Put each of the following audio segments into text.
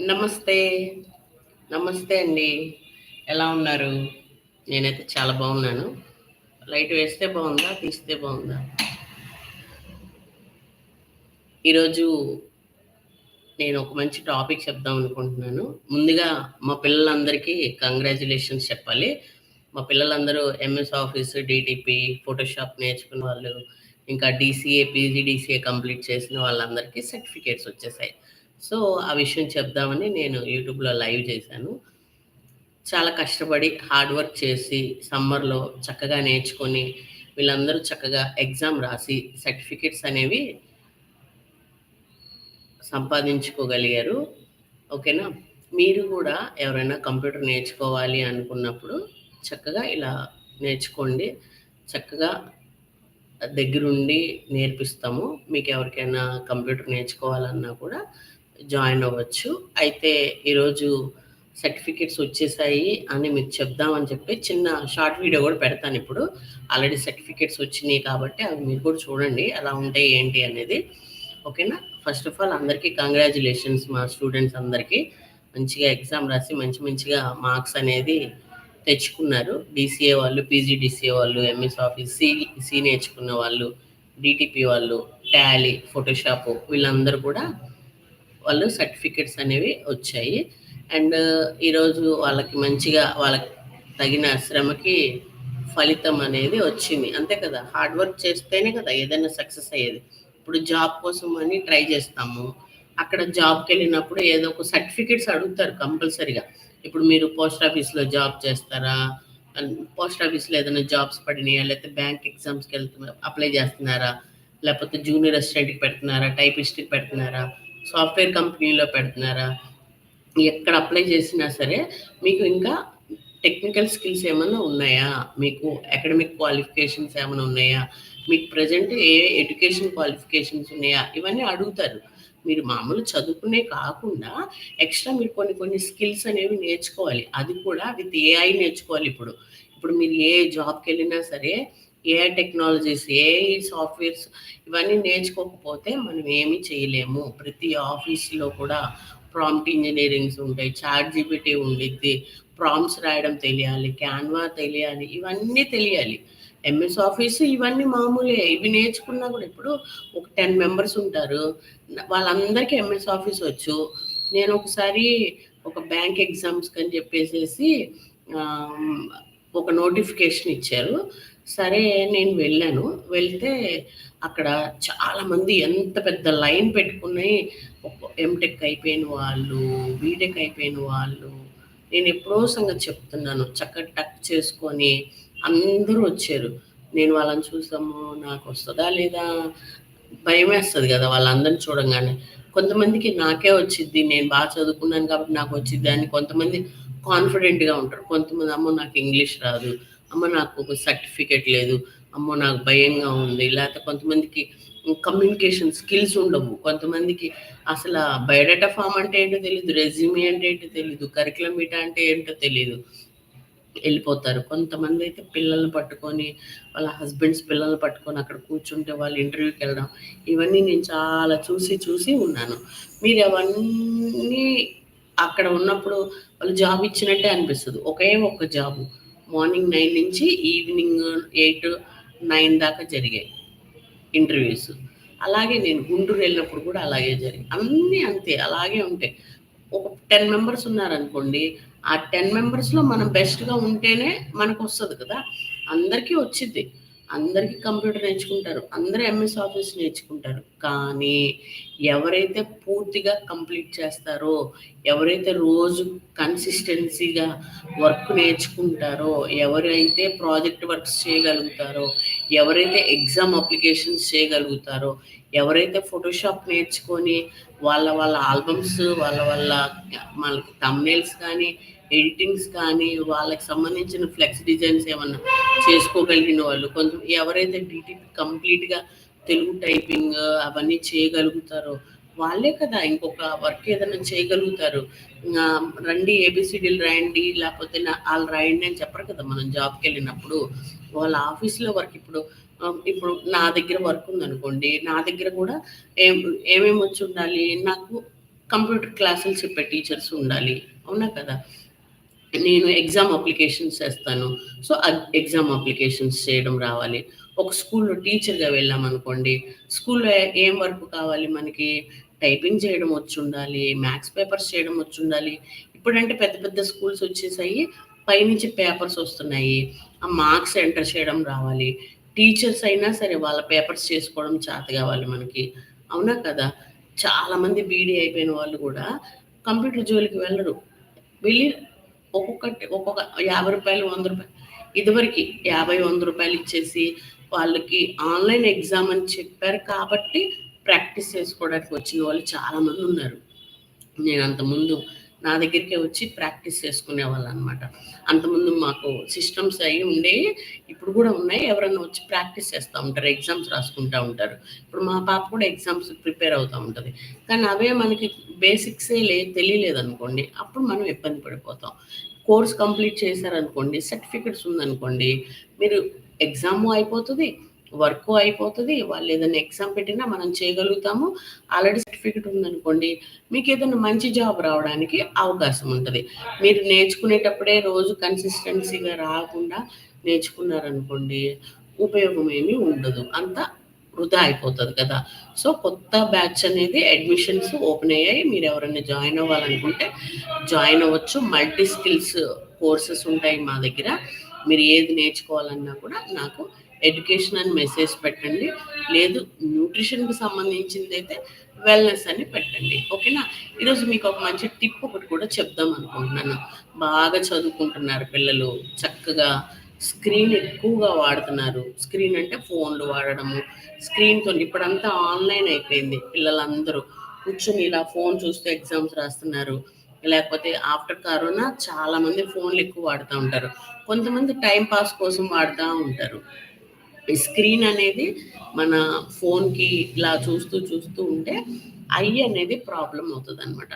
నమస్తే. నమస్తే అండి. ఎలా ఉన్నారు? నేనైతే చాలా బాగున్నాను. లైట్ వేస్తే బాగుందా తీస్తే బాగుందా ఈరోజు నేను ఒక మంచి టాపిక్ చెప్దాం అనుకుంటున్నాను. ముందుగా మా పిల్లలందరికీ కంగ్రాచులేషన్స్ చెప్పాలి. మా పిల్లలందరూ ఎంఎస్ ఆఫీస్, డీటీపీ, ఫోటోషాప్ నేర్చుకున్న వాళ్ళు, ఇంకా డీసీఏ, పీజీడీసీఏ కంప్లీట్ చేసిన వాళ్ళందరికీ సర్టిఫికేట్స్ వచ్చేసాయి. సో, ఆ విషయం చెప్దామని నేను యూట్యూబ్‌లో లైవ్ చేశాను. చాలా కష్టపడి, హార్డ్ వర్క్ చేసి, సమ్మర్‌లో చక్కగా నేర్చుకొని, వీళ్ళందరూ చక్కగా ఎగ్జామ్ రాసి, సర్టిఫికేట్స్ అనేవి సంపాదించుకోగలిగారు. ఓకేనా? మీరు కూడా ఎవరైనా కంప్యూటర్ నేర్చుకోవాలి అనుకున్నప్పుడు, చక్కగా ఇలా నేర్చుకోండి. చక్కగా దగ్గరుండి నేర్పిస్తాము. మీకు ఎవరికైనా కంప్యూటర్ నేర్చుకోవాలన్నా కూడా జాయిన్ అవ్వచ్చు. అయితే ఈరోజు సర్టిఫికేట్స్ వచ్చేసాయి అని మీకు చెప్దామని చెప్పి చిన్న షార్ట్ వీడియో కూడా పెడతాను ఇప్పుడు ఆల్రెడీ సర్టిఫికేట్స్ వచ్చినాయి కాబట్టి అవి మీరు కూడా చూడండి. ఎలా ఉంటాయి, ఏంటి అనేది. ఓకేనా? ఫస్ట్ ఆఫ్ ఆల్ అందరికీ కంగ్రాచులేషన్స్ మా స్టూడెంట్స్ అందరికీ. మంచిగా ఎగ్జామ్ రాసి మంచి మంచిగా మార్క్స్ అనేది తెచ్చుకున్నారు. డిసిఏ వాళ్ళు, పీజీడిసిఏ వాళ్ళు, ఎంఎస్ ఆఫీస్, సి సి నేర్చుకున్న వాళ్ళు, డిటిపి వాళ్ళు, టాలీ, ఫోటోషాప్ వీళ్ళందరూ కూడా వాళ్ళు సర్టిఫికేట్స్ అనేవి వచ్చాయి. అండ్ uh, ఈరోజు వాళ్ళకి మంచిగా వాళ్ళకి తగిన శ్రమకి ఫలితం అనేది వచ్చింది. అంతే కదా! హార్డ్ వర్క్ చేస్తేనే కదా ఏదైనా సక్సెస్ అయ్యేది. ఇప్పుడు జాబ్ కోసం అని ట్రై చేస్తాము. అక్కడ జాబ్‌కెళ్ళినప్పుడు ఏదో ఒక సర్టిఫికేట్స్ అడుగుతారు కంపల్సరీగా. ఇప్పుడు మీరు పోస్ట్ ఆఫీస్‌లో జాబ్ చేస్తారా? పోస్ట్ ఆఫీస్‌లో ఏదైనా జాబ్స్ పడినాయా? లేకపోతే బ్యాంక్ ఎగ్జామ్స్‌కెళ్తున్నా అప్లై చేస్తున్నారా? లేకపోతే జూనియర్ అసిస్టెంట్‌కి పెడుతున్నారా? టైపిస్ట్‌కి పెడుతున్నారా? సాఫ్ట్‌వేర్ కంపెనీలో పెడుతున్నారా? ఎక్కడ అప్లై చేసినా సరే మీకు ఇంకా టెక్నికల్ స్కిల్స్ ఏమన్నా ఉన్నాయా? మీకు అకాడమిక్ క్వాలిఫికేషన్స్ ఏమైనా ఉన్నాయా? మీకు ప్రెజెంట్ ఏ ఎడ్యుకేషన్ క్వాలిఫికేషన్స్ ఉన్నాయా? ఇవన్నీ అడుగుతారు. మీరు మామూలు చదువుకునే కాకుండా ఎక్స్‌ట్రా మీరు కొన్ని కొన్ని స్కిల్స్ అనేవి నేర్చుకోవాలి. అది కూడా విత్ ఏఐ నేర్చుకోవాలి ఇప్పుడు. ఇప్పుడు మీరు ఏ జాబ్కి వెళ్ళినా సరే ఏఐ టెక్నాలజీస్, ఏ సాఫ్ట్‌వేర్స్ ఇవన్నీ నేర్చుకోకపోతే మనం ఏమి చేయలేము. ప్రతి ఆఫీస్‌లో కూడా ప్రాంప్ట్ ఇంజనీరింగ్స్ ఉంటాయి. చాట్ జీబీటీ ఉండిద్ది. ప్రాంప్ట్స్ రాయడం తెలియాలి. క్యాన్వా తెలియాలి. ఇవన్నీ తెలియాలి. ఎంఎస్ ఆఫీస్ ఇవన్నీ మామూలే. ఇవి నేర్చుకున్నా కూడా ఇప్పుడు ఒక 10 మెంబర్స్ ఉంటారు. వాళ్ళందరికీ ఎంఎస్ ఆఫీస్ వచ్చు. నేను ఒకసారి ఒక బ్యాంక్ ఎగ్జామ్స్‌కని చెప్పేసేసి ఒక నోటిఫికేషన్ ఇచ్చారు. సరే నేను వెళ్ళాను. వెళ్తే అక్కడ చాలామంది ఎంత పెద్ద లైన్ పెట్టుకుని ఎంటెక్ అయిపోయిన వాళ్ళు, బీటెక్ అయిపోయిన వాళ్ళు, నేను ఎప్పుడో సంగతి చెప్తున్నాను. చక్కగా టక్ చేసుకొని అందరూ వచ్చారు. నేను వాళ్ళని చూసాము వస్తుందా లేదా భయమేస్తది కదా! వాళ్ళందరిని చూడంగానే. కొంతమందికి నాకే వచ్చిద్ది. నేను బాగా చదువుకున్నాను కాబట్టి నాకొచ్చిద్ది అని కొంతమంది కాన్ఫిడెంట్‌గా ఉంటారు. కొంతమంది అమ్మో! నాకు ఇంగ్లీష్ రాదు. అమ్మ నాకు ఒక సర్టిఫికేట్ లేదు. అమ్మో! నాకు భయంగా ఉంది. లేకపోతే కొంతమందికి కమ్యూనికేషన్ స్కిల్స్ ఉండవు. కొంతమందికి అసలు బయోడేటా ఫామ్ అంటే ఏంటో తెలియదు రెజ్యూమే అంటే ఏంటో తెలియదు కరికులం విటా అంటే ఏంటో తెలియదు వెళ్ళిపోతారు కొంతమంది అయితే పిల్లల్ని పట్టుకొని, వాళ్ళ హస్బెండ్స్ పిల్లల్ని పట్టుకొని అక్కడ కూర్చుంటే వాళ్ళు ఇంటర్వ్యూకి వెళ్ళడం ఇవన్నీ నేను చాలా చూసి చూసి ఉన్నాను. మీరు అవన్నీ అక్కడ ఉన్నప్పుడు వాళ్ళు జాబ్ ఇచ్చినట్టే అనిపిస్తుంది ఒకే ఒక్క జాబు. మార్నింగ్ నైన్ నుంచి ఈవినింగ్ 8, 9 దాకా జరిగాయి ఇంటర్వ్యూస్. అలాగే నేను గుంటూరు వెళ్ళినప్పుడు కూడా అలాగే జరిగాయి. అన్నీ అంతే అలాగే ఉంటాయి. ఒక 10 మెంబర్స్ ఉన్నారనుకోండి. ఆ 10 మెంబర్స్‌లో మనం బెస్ట్‌గా ఉంటేనే మనకు వస్తుంది కదా! అందరికీ వచ్చింది అందరికీ కంప్యూటర్ నేర్చుకుంటారు. అందరూ ఎంఎస్ ఆఫీస్ నేర్చుకుంటారు. కానీ ఎవరైతే పూర్తిగా కంప్లీట్ చేస్తారో, ఎవరైతే రోజు కన్సిస్టెన్సీగా వర్క్ నేర్చుకుంటారో, ఎవరైతే ప్రాజెక్ట్ వర్క్స్ చేయగలుగుతారో, ఎవరైతే ఎగ్జామ్ అప్లికేషన్స్ చేయగలుగుతారో, ఎవరైతే ఫోటోషాప్ నేర్చుకొని వాళ్ళ వాళ్ళ ఆల్బమ్స్ వాళ్ళ వాళ్ళ మనకి తమ్నేల్స్ కానీ, ఎడిటింగ్స్ కానీ, వాళ్ళకి సంబంధించిన ఫ్లెక్స్ డిజైన్స్ ఏమన్నా చేసుకోగలిగిన వాళ్ళు, కొంచెం ఎవరైతే డిటిపి కంప్లీట్‌గా తెలుగు టైపింగ్ అవన్నీ చేయగలుగుతారో, వాళ్ళే కదా ఇంకొక వర్క్ ఏదైనా చేయగలుగుతారు. రండి ఏబీసీడీలు రాయండి, లేకపోతే వాళ్ళు రాయండి అని చెప్పరు కదా! మనం జాబ్కి వెళ్ళినప్పుడు వాళ్ళ ఆఫీస్‌లో వర్క్ ఇప్పుడు ఇప్పుడు నా దగ్గర వర్క్ ఉందనుకోండి. నా దగ్గర కూడా ఏం ఏమేమి వచ్చి ఉండాలి నాకు కంప్యూటర్ క్లాసులు చెప్పే టీచర్స్ ఉండాలి అవునా కదా నేను ఎగ్జామ్ అప్లికేషన్స్ చేస్తాను. సో ఎగ్జామ్ అప్లికేషన్స్ చేయడం రావాలి. ఒక స్కూల్లో టీచర్గా వెళ్ళాం అనుకోండి స్కూల్లో ఏం వర్క్ కావాలి మనకి? టైపింగ్ చేయడం వచ్చి ఉండాలి మ్యాథ్స్ పేపర్స్ చేయడం వచ్చి ఉండాలి ఇప్పుడంటే పెద్ద పెద్ద స్కూల్స్ వచ్చేసాయి పైనుంచి పేపర్స్ వస్తున్నాయి. ఆ మార్క్స్ ఎంటర్ చేయడం రావాలి. టీచర్స్ అయినా సరే వాళ్ళ పేపర్స్ చేసుకోవడం చేత కావాలి మనకి. అవునా కదా? చాలామంది బీడీ అయిపోయిన వాళ్ళు కూడా కంప్యూటర్ జోలికి వెళ్ళరు. వెళ్ళి ఒక్కొక్కటి ఒక్కొక్క యాభై రూపాయలు వంద రూపాయలు. ఇదివరకు యాభై వంద రూపాయలు ఇచ్చేసి వాళ్ళకి ఆన్లైన్ ఎగ్జామ్ అని చెప్పారు కాబట్టి ప్రాక్టీస్ చేసుకోవడానికి వచ్చిన వాళ్ళు చాలామంది ఉన్నారు. నేను అంతకుముందు నా దగ్గరికే వచ్చి ప్రాక్టీస్ చేసుకునే వాళ్ళు అనమాట అంతకుముందు మాకు సిస్టమ్స్ అవి ఉండే ఇప్పుడు కూడా ఉన్నాయి. ఎవరైనా వచ్చి ప్రాక్టీస్ చేస్తూ ఉంటారు ఎగ్జామ్స్ రాసుకుంటూ ఉంటారు. ఇప్పుడు మా పాప కూడా ఎగ్జామ్స్ ప్రిపేర్ అవుతూ ఉంటుంది. కానీ అవే మనకి బేసిక్సే లే తెలియలేదు అనుకోండి అప్పుడు మనం ఇబ్బంది పడిపోతాం. కోర్స్ కంప్లీట్ చేశారనుకోండి సర్టిఫికెట్స్ ఉందనుకోండి మీరు ఎగ్జాము అయిపోతుంది వర్క్ అయిపోతుంది. వాళ్ళు ఏదైనా ఎగ్జామ్ పెట్టినా మనం చేయగలుగుతాము. ఆల్రెడీ సర్టిఫికెట్ ఉందనుకోండి మీకు ఏదైనా మంచి జాబ్ రావడానికి అవకాశం ఉంటుంది. మీరు నేర్చుకునేటప్పుడే రోజు కన్సిస్టెన్సీగా రాకుండా నేర్చుకున్నారనుకోండి ఉపయోగం ఏమీ ఉండదు. అంతా వృధా అయిపోతుంది కదా. సో కొత్త బ్యాచ్ అనేది అడ్మిషన్స్ ఓపెన్ అయ్యాయి. మీరు ఎవరైనా జాయిన్ అవ్వాలనుకుంటే జాయిన్ అవ్వచ్చు. మల్టీ స్కిల్స్ కోర్సెస్ ఉంటాయి మా దగ్గర. మీరు ఏది నేర్చుకోవాలన్నా కూడా నాకు ఎడ్యుకేషన్ అని మెసేజ్ పెట్టండి. లేదు న్యూట్రిషన్కి సంబంధించింది అయితే వెల్నెస్ అని పెట్టండి. ఓకేనా? ఈరోజు మీకు ఒక మంచి టిప్ ఒకటి కూడా చెప్దాం అనుకుంటున్నాను. బాగా చదువుకుంటున్నారు పిల్లలు. చక్కగా స్క్రీన్ ఎక్కువగా వాడుతున్నారు. స్క్రీన్ అంటే ఫోన్లు వాడడము. స్క్రీన్తో ఇప్పుడంతా ఆన్లైన్ అయిపోయింది పిల్లలందరూ. కూర్చొని ఇలా ఫోన్ చూస్తూ ఎగ్జామ్స్ రాస్తున్నారు. లేకపోతే ఆఫ్టర్ కరోనా చాలామంది ఫోన్లు ఎక్కువ వాడుతూ ఉంటారు. కొంతమంది టైం పాస్ కోసం వాడుతూ ఉంటారు. స్క్రీన్ అనేది మన ఫోన్కి ఇలా చూస్తూ చూస్తూ ఉంటే ఐ అనేది ప్రాబ్లం అవుతుంది అనమాట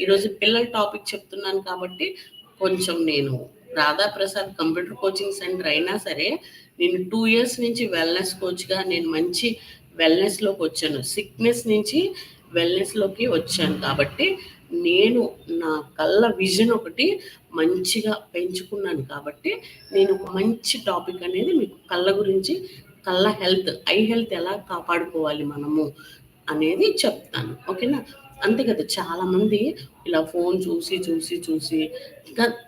ఈరోజు పిల్లల టాపిక్ చెప్తున్నాను కాబట్టి కొంచెం నేను రాధాప్రసాద్ కంప్యూటర్ కోచింగ్ సెంటర్ అయినా సరే నేను టూ ఇయర్స్ నుంచి వెల్నెస్ కోచ్గా నేను మంచి వెల్నెస్లోకి వచ్చాను. సిక్నెస్ నుంచి వెల్నెస్లోకి వచ్చాను కాబట్టి నేను నా కళ్ళ విజన్ ఒకటి మంచిగా పెంచుకున్నాను కాబట్టి నేను ఒక మంచి టాపిక్ అనేది మీకు కళ్ళ గురించి కళ్ళ హెల్త్ ఐ హెల్త్ ఎలా కాపాడుకోవాలి మనము అనేది చెప్తాను. ఓకేనా? అంతే కదా? చాలామంది ఇలా ఫోన్ చూసి చూసి చూసి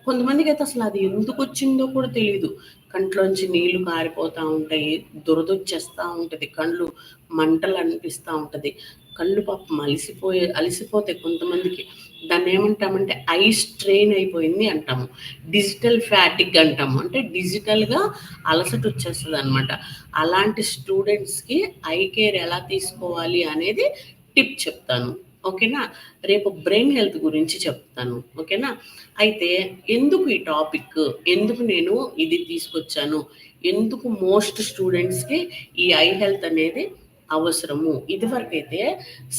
కొంతమందికి అయితే అసలు అది ఎందుకు వచ్చిందో కూడా తెలియదు కంట్లోంచి నీళ్ళు కారిపోతూ ఉంటాయి దురదొచ్చేస్తూ ఉంటుంది కళ్ళు మంటలు అనిపిస్తూ ఉంటుంది. కళ్ళు పాపం అలిసిపోయే అలిసిపోతే కొంతమందికి. దాన్ని ఏమంటామంటే ఐ స్ట్రెయిన్ అయిపోయింది అంటాము. డిజిటల్ ఫ్యాటిక్ అంటాము. అంటే డిజిటల్గా అలసట వచ్చేస్తుంది అనమాట అలాంటి స్టూడెంట్స్కి ఐ కేర్ ఎలా తీసుకోవాలి అనేది టిప్ చెప్తాను. ఓకేనా? రేపు బ్రెయిన్ హెల్త్ గురించి చెప్తాను. ఓకేనా? అయితే ఎందుకు ఈ టాపిక్? ఎందుకు నేను ఇది తీసుకొచ్చాను? ఎందుకు మోస్ట్ స్టూడెంట్స్కి ఈ ఐ హెల్త్ అనేది అవసరము. ఇదివరకైతే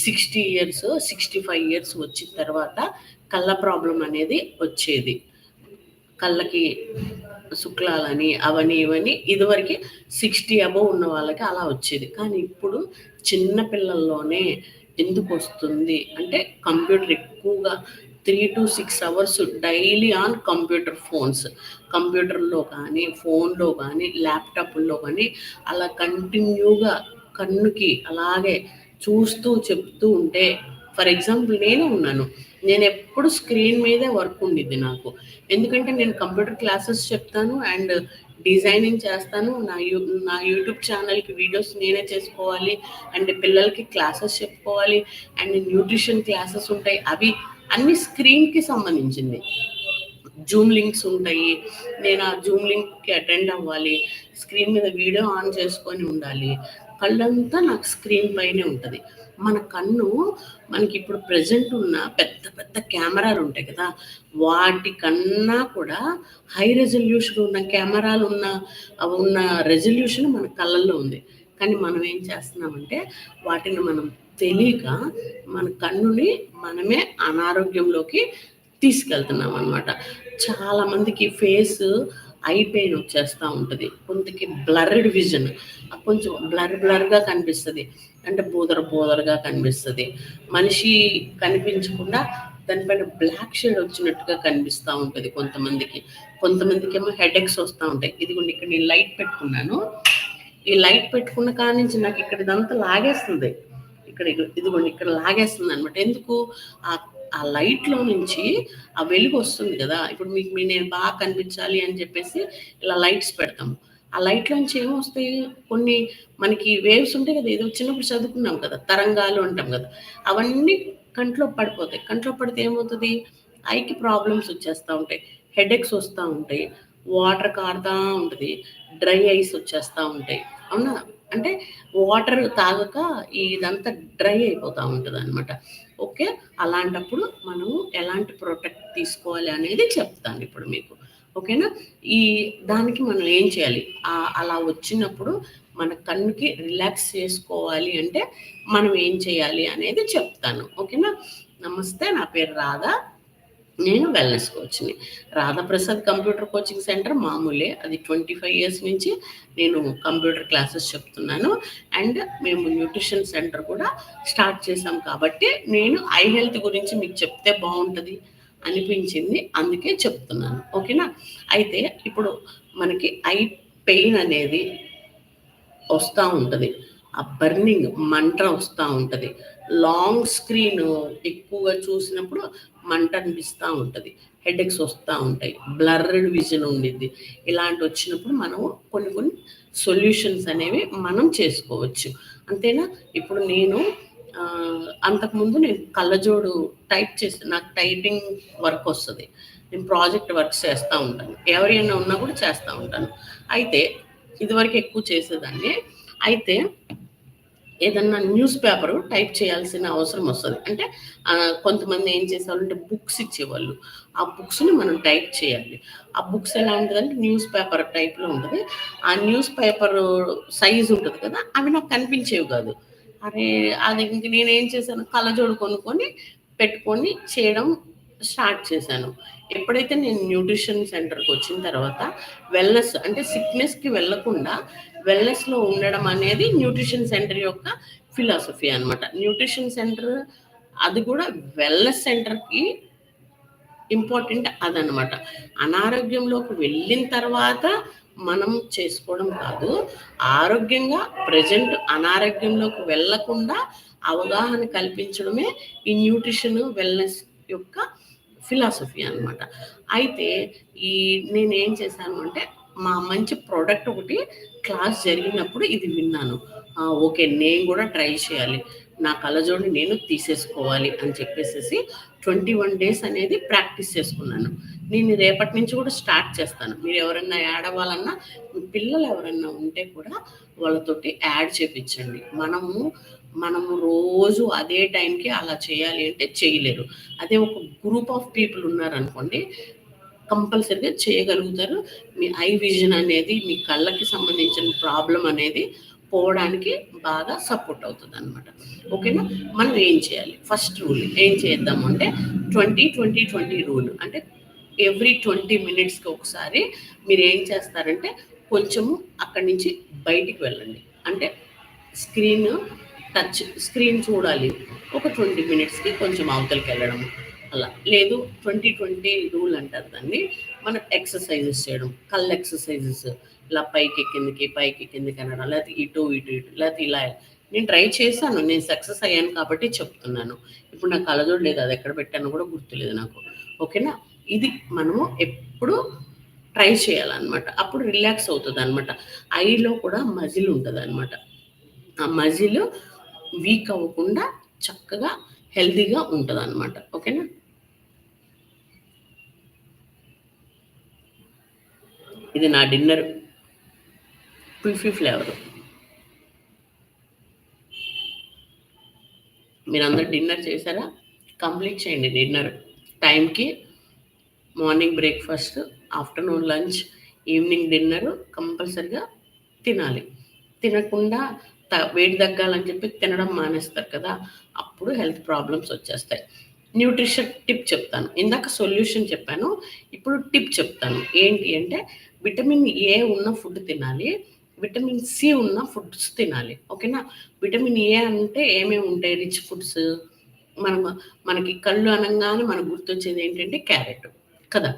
sixty years sixty five years వచ్చిన తర్వాత కళ్ళ ప్రాబ్లం అనేది వచ్చేది. కళ్ళకి శుక్లాలని అవని ఇవని ఇదివరకు సిక్స్టీ అబవ్ ఉన్న వాళ్ళకి అలా వచ్చేది. కానీ ఇప్పుడు చిన్న పిల్లల్లోనే ఎందుకు వస్తుంది? అంటే కంప్యూటర్ ఎక్కువగా three two six hours daily on computer phones. కంప్యూటర్లో కానీ ఫోన్లో కానీ ల్యాప్టాప్లో కానీ అలా కంటిన్యూగా కన్నుకి అలాగే చూస్తూ చెప్తూ ఉంటే ఫర్ ఎగ్జాంపుల్ నేనే ఉన్నాను. నేను ఎప్పుడు స్క్రీన్ మీదే వర్క్ ఉండిద్ది నాకు. ఎందుకంటే నేను కంప్యూటర్ క్లాసెస్ చెప్తాను అండ్ డిజైనింగ్ చేస్తాను. నా యూ నా యూట్యూబ్ ఛానల్కి వీడియోస్ నేనే చేసుకోవాలి అండ్ పిల్లలకి క్లాసెస్ చెప్పుకోవాలి అండ్ న్యూట్రిషన్ క్లాసెస్ ఉంటాయి. అవి అన్ని స్క్రీన్కి సంబంధించింది. జూమ్ లింక్స్ ఉంటాయి. నేను ఆ జూమ్ లింక్కి అటెండ్ అవ్వాలి. స్క్రీన్ మీద వీడియో ఆన్ చేసుకొని ఉండాలి. కళ్ళంతా నాకు స్క్రీన్ పైనే ఉంటుంది. మన కన్ను మనకి ఇప్పుడు ప్రజెంట్ ఉన్న పెద్ద పెద్ద కెమెరాలు ఉంటాయి కదా వాటి కన్నా కూడా హై రెజల్యూషన్ ఉన్న కెమెరాలు ఉన్న ఉన్న రెజల్యూషన్ మన కళ్ళల్లో ఉంది. కానీ మనం ఏం చేస్తున్నామంటే వాటిని మనం తెలియక మన కన్నుని మనమే అనారోగ్యంలోకి తీసుకెళ్తున్నాం అనమాట చాలామందికి ఫేస్ ఐ పెయిన్ వచ్చేస్తూ ఉంటుంది. కొంతకి బ్లర్డ్ విజన్ కొంచెం బ్లర్ బ్లర్గా కనిపిస్తుంది. అంటే బూదర బూదరగా కనిపిస్తుంది. మనిషి కనిపించకుండా దానిపైన బ్లాక్ షేడ్ వచ్చినట్టుగా కనిపిస్తూ ఉంటుంది కొంతమందికి. కొంతమందికి ఏమో హెడేక్స్ వస్తూ ఉంటాయి. ఇదిగోండి ఇక్కడ నేను లైట్ పెట్టుకున్నాను. ఈ లైట్ పెట్టుకున్న కాడి నుంచి నాకు ఇక్కడ ఇదంతా లాగేస్తుంది. ఇక్కడ ఇదిగోండి ఇక్కడ లాగేస్తుంది అనమాట ఎందుకు? ఆ ఆ లైట్లో నుంచి ఆ వెలుగు వస్తుంది కదా. ఇప్పుడు మీకు మీ నేను బాగా కనిపించాలి అని చెప్పేసి ఇలా లైట్స్ పెడతాము ఆ లైట్లోంచి ఏమొస్తాయి? కొన్ని మనకి వేవ్స్ ఉంటాయి కదా ఏదో చిన్నప్పుడు చదువుకున్నాం కదా తరంగాలు అంటాం కదా. అవన్నీ కంట్లో పడిపోతాయి. కంట్లో పడితే ఏమవుతుంది? ఐకి ప్రాబ్లమ్స్ వచ్చేస్తూ ఉంటాయి. హెడేక్స్ వస్తూ ఉంటాయి. వాటర్ కారుతూ ఉంటుంది. డ్రై ఐస్ వచ్చేస్తూ ఉంటాయి. అవునా? అంటే వాటర్ తాగక ఇదంతా డ్రై అయిపోతూ ఉంటుంది అనమాట ఓకే? అలాంటప్పుడు మనము ఎలాంటి ప్రొటెక్ట్ తీసుకోవాలి అనేది చెప్తాను ఇప్పుడు మీకు. ఓకేనా? ఈ దానికి మనం ఏం చేయాలి? అలా వచ్చినప్పుడు మన కన్నుకి రిలాక్స్ చేసుకోవాలి అంటే మనం ఏం చేయాలి అనేది చెప్తాను. ఓకేనా? నమస్తే నా పేరు రాధా. నేను వెల్నెస్ కోచ్ని రాధాప్రసాద్ కంప్యూటర్ కోచింగ్ సెంటర్ మామూలే. అది ట్వంటీ ఫైవ్ ఇయర్స్ నుంచి నేను కంప్యూటర్ క్లాసెస్ చెప్తున్నాను. అండ్ మేము న్యూట్రిషన్ సెంటర్ కూడా స్టార్ట్ చేసాం కాబట్టి నేను ఐ హెల్త్ గురించి మీకు చెప్తే బాగుంటుంది అనిపించింది. అందుకే చెప్తున్నాను. ఓకేనా? అయితే ఇప్పుడు మనకి ఐ పెయిన్ అనేది వస్తూ ఉంటుంది. ఆ బర్నింగ్ మంట వస్తూ ఉంటుంది. లాంగ్ స్క్రీన్ ఎక్కువగా చూసినప్పుడు మంట అనిపిస్తూ ఉంటుంది. హెడేక్స్ వస్తూ ఉంటాయి. బ్లర్డ్ విజన్ ఉండిద్ది. ఇలాంటి వచ్చినప్పుడు మనము కొన్ని కొన్ని సొల్యూషన్స్ అనేవి మనం చేసుకోవచ్చు. అంతేనా? ఇప్పుడు నేను అంతకుముందు నేను కళ్ళజోడు టైప్ చేసి నాకు టైపింగ్ వర్క్ వస్తుంది. నేను ప్రాజెక్ట్ వర్క్ చేస్తూ ఉంటాను. ఎవరైనా ఉన్నా కూడా చేస్తూ ఉంటాను. అయితే ఇదివరకు ఎక్కువ చేసేదాన్ని. అయితే ఏదన్నా న్యూస్ పేపర్ టైప్ చేయాల్సిన అవసరం వస్తుంది. అంటే కొంతమంది ఏం చేసేవాళ్ళంటే బుక్స్ ఇచ్చేవాళ్ళు. ఆ బుక్స్ని మనం టైప్ చేయాలి. ఆ బుక్స్ ఎలా ఉంటుందంటే న్యూస్ పేపర్ టైప్లో ఉంటుంది. ఆ న్యూస్ పేపర్ సైజ్ ఉంటుంది కదా అవి నాకు కనిపించేవి కాదు. అరే అది ఇంక నేనేం చేశాను? కళ్ళజోడు కొనుక్కొని పెట్టుకొని చేయడం స్టార్ట్ చేశాను. ఎప్పుడైతే నేను న్యూట్రిషన్ సెంటర్కి వచ్చిన తర్వాత వెల్నెస్ అంటే సిక్నెస్కి వెళ్ళకుండా వెల్నెస్లో ఉండడం అనేది న్యూట్రిషన్ సెంటర్ యొక్క ఫిలాసఫీ అనమాట న్యూట్రిషన్ సెంటర్ అది కూడా వెల్నెస్ సెంటర్కి ఇంపార్టెంట్ అదనమాట అనారోగ్యంలోకి వెళ్ళిన తర్వాత మనం చేసుకోవడం కాదు ఆరోగ్యంగా ప్రజెంట్ అనారోగ్యంలోకి వెళ్ళకుండా అవగాహన కల్పించడమే ఈ న్యూట్రిషన్ వెల్నెస్ యొక్క ఫిలాసఫీ అనమాట అయితే ఈ నేనేం చేశాను అంటే మా మంచి ప్రోడక్ట్ ఒకటి క్లాస్ జరిగినప్పుడు ఇది విన్నాను. ఓకే నేను కూడా ట్రై చేయాలి. నా కళ్ళజోడిని నేను తీసేసుకోవాలి అని చెప్పేసి ట్వంటీ వన్ డేస్ అనేది ప్రాక్టీస్ చేసుకున్నాను. నేను రేపటి నుంచి కూడా స్టార్ట్ చేస్తాను. మీరు ఎవరన్నా యాడ్ అవ్వాలన్నా పిల్లలు ఎవరన్నా ఉంటే కూడా వాళ్ళతోటి యాడ్ చేపించండి. మనము మనము రోజు అదే టైంకి అలా చేయాలి అంటే చేయలేరు. అదే ఒక గ్రూప్ ఆఫ్ పీపుల్ ఉన్నారనుకోండి కంపల్సరిగా చేయగలుగుతారు. మీ ఐ విజన్ అనేది మీ కళ్ళకి సంబంధించిన ప్రాబ్లం అనేది పోవడానికి బాగా సపోర్ట్ అవుతుంది అనమాట ఓకేనా? మనం ఏం చేయాలి? ఫస్ట్ రూల్ ఏం చేద్దాము అంటే ట్వంటీ ట్వంటీ ట్వంటీ రూల్ అంటే ఎవ్రీ ట్వంటీ మినిట్స్కి ఒకసారి మీరు ఏం చేస్తారంటే కొంచెము అక్కడి నుంచి బయటికి వెళ్ళండి. అంటే స్క్రీన్ టచ్ స్క్రీన్ చూడాలి. ఒక ట్వంటీ మినిట్స్కి కొంచెం అవతలకి వెళ్ళడం. అలా. లేదు ట్వంటీ ట్వంటీ రూల్ అంటారు దాన్ని. మనం ఎక్సర్సైజెస్ చేయడం కళ్ళు ఎక్సర్సైజెస్ ఇలా పైకి కిందకి పైకి కిందకి అనడం లేకపోతే ఇటు ఇటు ఇటు లేకపోతే ఇలా. నేను ట్రై చేశాను నేను సక్సెస్ అయ్యాను కాబట్టి చెప్తున్నాను. ఇప్పుడు నాకు కళ్ళజోడు లేదు అది ఎక్కడ పెట్టానో కూడా గుర్తులేదు నాకు. ఓకేనా? ఇది మనము ఎప్పుడు ట్రై చేయాలన్నమాట. అప్పుడు రిలాక్స్ అవుతుంది అనమాట ఐలో కూడా మజిల్ ఉంటుంది అనమాట ఆ మజిల్ వీక్ అవ్వకుండా చక్కగా హెల్తీగా ఉంటుంది అనమాట ఓకేనా? ఇది నా డిన్నర్ కుల్ఫీ ఫ్లేవర్. మీరందరూ డిన్నర్ చేశారా? కంప్లీట్ చేయండి డిన్నర్. టైంకి morning breakfast afternoon lunch evening dinner కంపల్సరిగా తినాలి. తినకుండా వేడి తగ్గాలని చెప్పి తినడం మానేస్తారు కదా అప్పుడు హెల్త్ ప్రాబ్లమ్స్ వచ్చేస్తాయి. న్యూట్రిషన్ టిప్ చెప్తాను. ఇందాక సొల్యూషన్ చెప్పాను. ఇప్పుడు టిప్ చెప్తాను. ఏంటి అంటే విటమిన్ ఏ ఉన్న ఫుడ్ తినాలి. విటమిన్ సి ఉన్న ఫుడ్స్ తినాలి. ఓకేనా? విటమిన్ ఏ అంటే ఏమేమి ఉంటాయి? Rich foods. మనం మనకి కళ్ళు అనగానే మనకు గుర్తొచ్చేది ఏంటంటే క్యారెట్ కదా?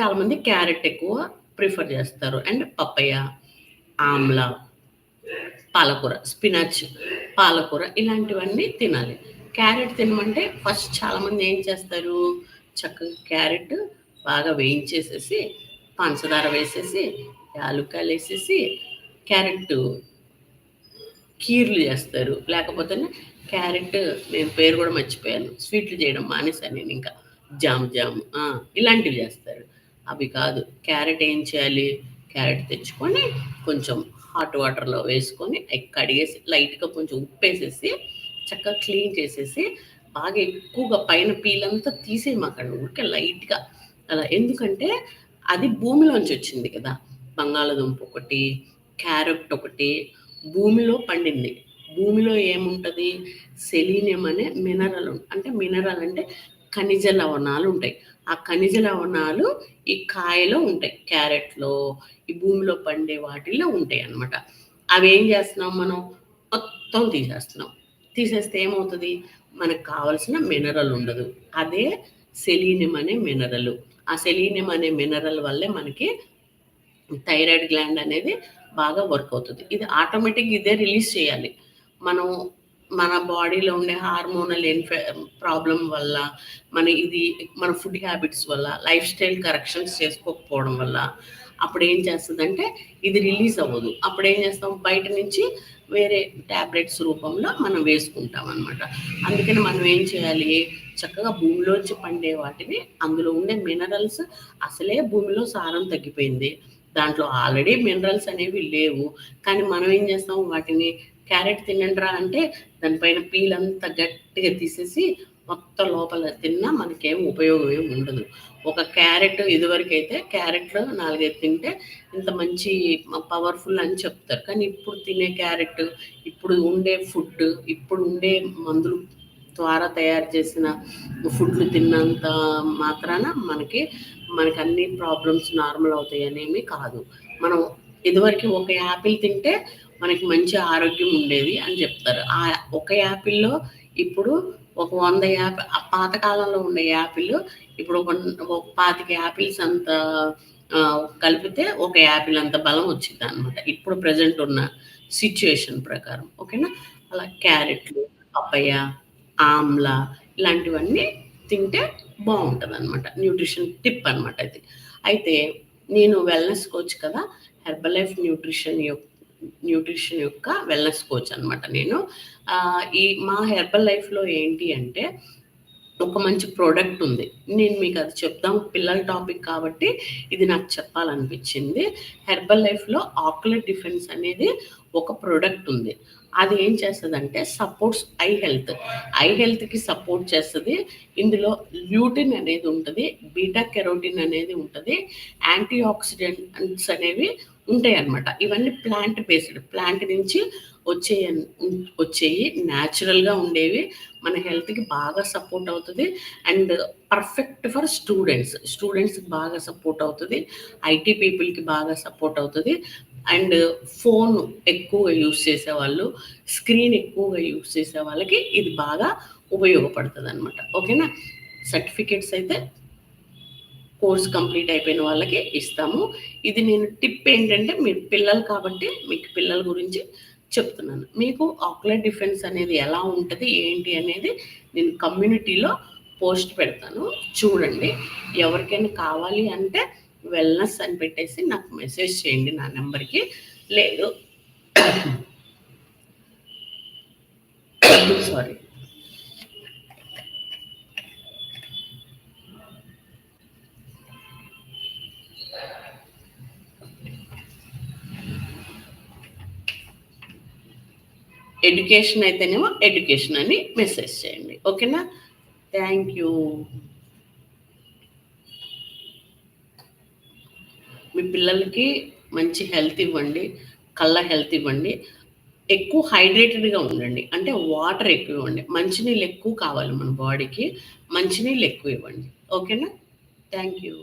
చాలామంది క్యారెట్ ఎక్కువ ప్రిఫర్ చేస్తారు. అండ్ పప్పయ్య ఆమ్లా పాలకూర స్పినాచ్ పాలకూర ఇలాంటివన్నీ తినాలి. క్యారెట్ తినమంటే ఫస్ట్ చాలామంది ఏం చేస్తారు? చక్కగా క్యారెట్ బాగా వేయించేసేసి పంచదార వేసేసి యాలుకాయలు వేసేసి క్యారెట్ కీర్లు చేస్తారు. లేకపోతే క్యారెట్ నేను పేరు కూడా మర్చిపోయాను. స్వీట్లు చేయడం మానేసాను నేను ఇంకా. Jam jam. ఇలాంటివి చేస్తారు. అవి కాదు. క్యారెట్ ఏం చేయాలి? క్యారెట్ తెచ్చుకొని కొంచెం హాట్ వాటర్లో వేసుకొని కడిగేసి లైట్గా కొంచెం ఉప్పు వేసేసి చక్కగా క్లీన్ చేసేసి బాగా ఎక్కువగా పైన పీలంతా తీసేయమాకండి ఊరికే లైట్గా అలా. ఎందుకంటే అది భూమిలోంచి వచ్చింది కదా. బంగాళదుంప ఒకటి క్యారెట్ ఒకటి భూమిలో పండింది. భూమిలో ఏముంటుంది? సెలీనియం అనే మినరల్ అంటే మినరల్ అంటే ఖనిజ లవణాలు ఉంటాయి. ఆ ఖనిజ లవణాలు ఈ కాయలో ఉంటాయి. క్యారెట్లో ఈ భూమిలో పండే వాటిల్లో ఉంటాయి అన్నమాట అవి ఏం చేస్తున్నాం మనం? మొత్తం తీసేస్తున్నాం. తీసేస్తే ఏమవుతుంది? మనకు కావలసిన మినరల్ ఉండదు. అదే సెలీనియం అనే మినరల్ ఆ సెలీనియం అనే మినరల్ వల్లే మనకి థైరాయిడ్ గ్లాండ్ అనేది బాగా వర్క్ అవుతుంది. ఇది ఆటోమేటిక్ ఇదే రిలీజ్ చేయాలి. మనం మన బాడీలో ఉండే హార్మోనల్ ఇన్ఫె ప్రాబ్లం వల్ల మన ఇది మన ఫుడ్ హ్యాబిట్స్ వల్ల లైఫ్ స్టైల్ కరెక్షన్స్ చేసుకోకపోవడం వల్ల అప్పుడు ఏం చేస్తుందంటే ఇది రిలీజ్ అవ్వదు. అప్పుడు ఏం చేస్తాం? బయట నుంచి వేరే ట్యాబ్లెట్స్ రూపంలో మనం వేసుకుంటాం అనమాట అందుకని మనం ఏం చేయాలి? చక్కగా భూమిలోంచి పండే వాటిని అందులో ఉండే మినరల్స్ అసలే భూమిలో సారం తగ్గిపోయింది. దాంట్లో ఆల్రెడీ మినరల్స్ అనేవి లేవు. కానీ మనం ఏం చేస్తాం? వాటిని క్యారెట్ తినండిరా అంటే దానిపైన పీలంతా గట్టిగా తీసేసి మొత్తం లోపల తిన్నా మనకేం ఉపయోగం ఏమి ఉండదు. ఒక క్యారెట్ ఇదివరకు అయితే క్యారెట్లు నాలుగైదు తింటే ఇంత మంచి పవర్ఫుల్ అని చెప్తారు. కానీ ఇప్పుడు తినే క్యారెట్ ఇప్పుడు ఉండే ఫుడ్ ఇప్పుడు ఉండే మందులు ద్వారా తయారు చేసిన ఫుడ్లు తిన్నంత మాత్రాన మనకి మనకి అన్ని ప్రాబ్లమ్స్ నార్మల్ అవుతాయి అనేమి కాదు. మనం ఇదివరకు ఒక యాపిల్ తింటే మనకి మంచి ఆరోగ్యం ఉండేది అని చెప్తారు. ఆ ఒక యాపిల్లో ఇప్పుడు ఒక వంద యాపిల్ పాతకాలంలో ఉండే యాపిల్ ఇప్పుడు ఒక పాతిక యాపిల్స్ అంత కలిపితే ఒక యాపిల్ అంత బలం వచ్చింది అనమాట ఇప్పుడు ప్రజెంట్ ఉన్న సిచ్యుయేషన్ ప్రకారం ఓకేనా? అలా క్యారెట్లు పప్పయ్య ఆమ్లా ఇలాంటివన్నీ తింటే బాగుంటుంది అనమాట న్యూట్రిషన్ టిప్ అనమాట ఇది. అయితే నేను వెల్నెస్ కోచ్ కదా హెర్బల్ లైఫ్ న్యూట్రిషన్ యొక్క న్యూట్రిషన్ యొక్క వెల్నెస్ కోచ్ అనమాట నేను. ఈ మా హెర్బల్ లైఫ్లో ఏంటి అంటే ఒక మంచి ప్రోడక్ట్ ఉంది. నేను మీకు అది చెప్దాం. పిల్లల టాపిక్ కాబట్టి ఇది నాకు చెప్పాలనిపించింది. హెర్బల్ లైఫ్లో ఆక్యులర్ డిఫెన్స్ అనేది ఒక ప్రోడక్ట్ ఉంది. అది ఏం చేస్తుందంటే సపోర్ట్స్ ఐ హెల్త్. ఐ హెల్త్కి సపోర్ట్ చేస్తుంది. ఇందులో ల్యూటిన్ అనేది ఉంటుంది. బీటా కెరోటిన్ అనేది ఉంటుంది. యాంటీ ఆక్సిడెంట్స్ అనేవి ఉంటాయి అన్నమాట ఇవన్నీ ప్లాంట్ బేస్డ్ ప్లాంట్ నుంచి వచ్చే వచ్చేవి న్యాచురల్గా ఉండేవి. మన హెల్త్కి బాగా సపోర్ట్ అవుతుంది. అండ్ పర్ఫెక్ట్ ఫర్ స్టూడెంట్స్ స్టూడెంట్స్కి బాగా సపోర్ట్ అవుతుంది. ఐటీ పీపుల్కి బాగా సపోర్ట్ అవుతుంది. అండ్ ఫోన్ ఎక్కువగా యూస్ చేసే వాళ్ళు స్క్రీన్ ఎక్కువగా యూస్ చేసే వాళ్ళకి ఇది బాగా ఉపయోగపడుతుంది అనమాట ఓకేనా సర్టిఫికేట్స్ అయితే కోర్స్ కంప్లీట్ అయిపోయిన వాళ్ళకి ఇస్తాము. ఇది నేను టిప్ ఏంటంటే మీరు పిల్లలు కాబట్టి మీకు పిల్లల గురించి చెప్తున్నాను. మీకు ఆక్యులర్ డిఫెన్స్ అనేది ఎలా ఉంటుంది ఏంటి అనేది నేను కమ్యూనిటీలో పోస్ట్ పెడతాను. చూడండి ఎవరికైనా కావాలి అంటే వెల్నెస్ అని పెట్టేసి నాకు మెసేజ్ చేయండి నా నెంబర్కి. లేదు. సారీ. ఎడ్యుకేషన్ అయితేనేమో ఎడ్యుకేషన్ అని మెసేజ్ చేయండి. ఓకేనా? థ్యాంక్ యూ మీ పిల్లలకి మంచి హెల్త్ ఇవ్వండి కళ్ళ హెల్త్ ఇవ్వండి. ఎక్కువ హైడ్రేటెడ్గా ఉండండి. అంటే వాటర్ ఎక్కువ ఇవ్వండి. మంచినీళ్ళు ఎక్కువ కావాలి మన బాడీకి మంచినీళ్ళు ఎక్కువ ఇవ్వండి. ఓకేనా? Thank you